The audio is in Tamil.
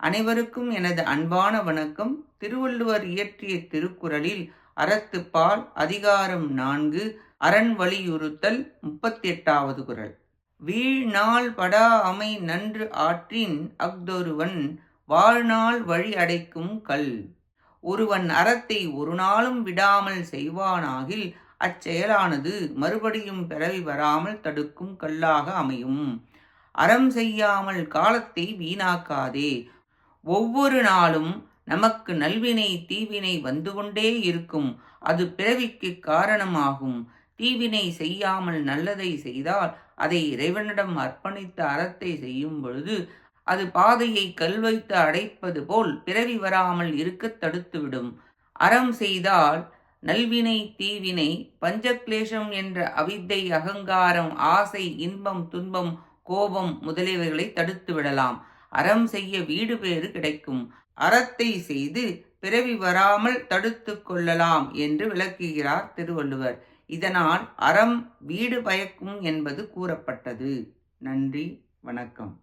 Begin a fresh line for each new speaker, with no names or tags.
அனைவருக்கும் எனது அன்பான வணக்கம். திருவள்ளுவர் இயற்றிய திருக்குறளில் அறத்துப்பால் அதிகாரம் நான்கு அரண் வலியுறுத்தல் முப்பத்தி எட்டாவது குரல் வீழ்நாள் படா அமை நன்று ஆற்றின் அஃதொருவன் வாழ்நாள் வழி அடைக்கும் கல். ஒருவன் அறத்தை ஒரு நாளும் விடாமல் செய்வானாகில் அச்செயலானது மறுபடியும் பிறவி வராமல் தடுக்கும் கல்லாக அமையும். அறம் செய்யாமல் காலத்தை வீணாக்காதே ஒவ்வொரு நாளும் நமக்கு நல்வினை தீவினை வந்து கொண்டே இருக்கும். அது பிறவிக்கு காரணமாகும். தீவினை செய்யாமல் நல்லதை செய்தால் அதை இறைவனிடம் அர்ப்பணித்த அறத்தை செய்யும் பொழுது அது பாதையை கல் வைத்து அடைப்பது போல் பிறவி வராமல் இருக்க தடுத்துவிடும். அறம் செய்தால் நல்வினை தீவினை பஞ்சக்லேஷம் என்ற அவித்தை அகங்காரம் ஆசை இன்பம் துன்பம் கோபம் முதலியவைகளை தடுத்து விடலாம் அறம் செய்ய வீடு பேறு கிடைக்கும். அறத்தை செய்து பிறவி வராமல் தடுத்து கொள்ளலாம் என்று விளக்குகிறார் திருவள்ளுவர். இதனால் அறம் வீடு பயக்கும் என்பது கூறப்பட்டது. நன்றி வணக்கம்.